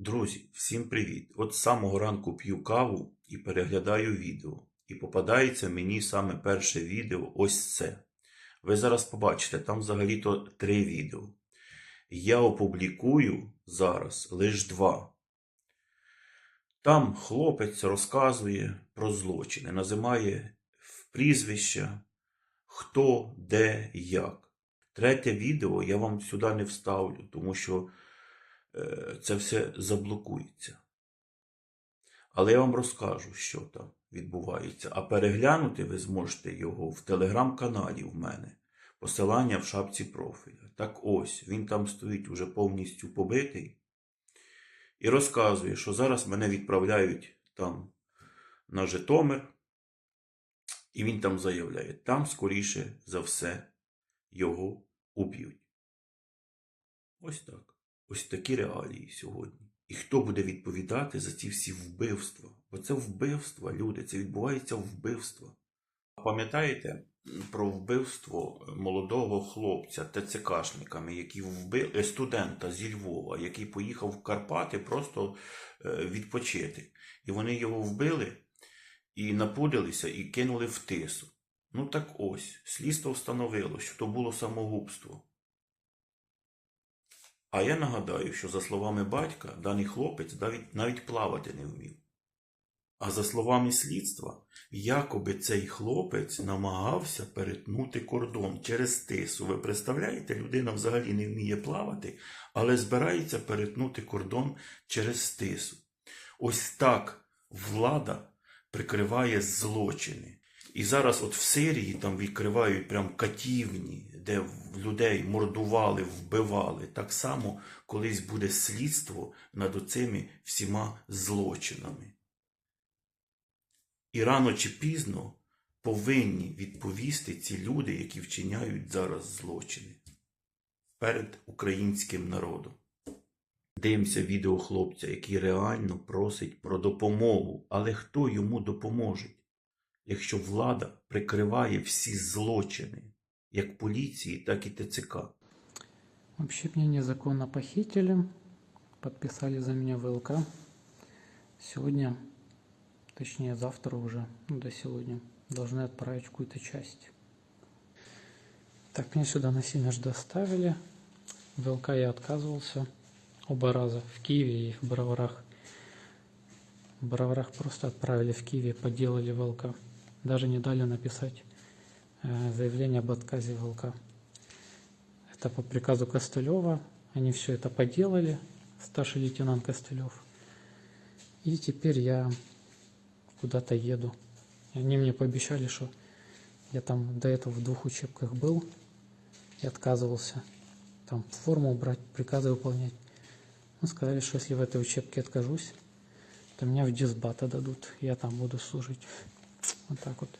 Друзі, всім привіт! От з самого ранку п'ю каву і переглядаю відео. І попадається мені саме перше відео ось це. Ви зараз побачите, там взагалі-то три відео. Я опублікую зараз лише два. Там хлопець розказує про злочини, називає прізвища, хто, де, як. Третє відео я вам сюди не вставлю, тому що це все заблокується. Але я вам розкажу, що там відбувається. А переглянути ви зможете його в телеграм-каналі в мене. Посилання в шапці профіля. Так ось, він там стоїть уже повністю побитий. І розказує, що зараз мене відправляють там на Житомир. І він там заявляє, там, скоріше за все, його уб'ють. Ось так. Ось такі реалії сьогодні. І хто буде відповідати за ці всі вбивства? Бо це вбивства, люди, це відбувається вбивство. Пам'ятаєте про вбивство молодого хлопця ТЦКшниками, які вбили студента зі Львова, який поїхав в Карпати просто е, відпочити. І вони його вбили і напудилися і кинули в тису. Ну так ось, слідство встановило, що то було самогубство. А я нагадаю, що за словами батька, даний хлопець навіть, плавати не вмів. А за словами слідства, якоби цей хлопець намагався перетнути кордон через тису. Ви представляєте, людина взагалі не вміє плавати, але збирається перетнути кордон через тису. Ось так влада прикриває злочини. І зараз от в Сирії там відкривають прям катівні, де людей мордували, вбивали. Так само колись буде слідство над оцими всіма злочинами. І рано чи пізно повинні відповісти ці люди, які вчиняють зараз злочини перед українським народом. Дивимося відео хлопця, який реально просить про допомогу. Але хто йому допоможе, якщо влада прикриває всі злочини, як поліції, так і ТЦК? Вообще меня незаконно похитили, подписали за меня ВЛК. Сегодня, точнее завтра уже, ну до сегодня, должны отправить в какую-то часть. Так, меня сюда насильно же доставили. В ВЛК я отказывался оба раза, в Киеве и в Броварах. В Броварах просто отправили в Киеве, поделали ВЛК. Даже не дали написать э, заявление об отказе ВЛК. Это по приказу Костылева. Они все это поделали, старший лейтенант Костылев. И теперь я куда-то еду. И они мне пообещали, что я там до этого в двух учебках был и отказывался там форму брать, приказы выполнять. Ну, сказали, что если в этой учебке откажусь, то меня в дисбата дадут, я там буду служить. Вот так вот.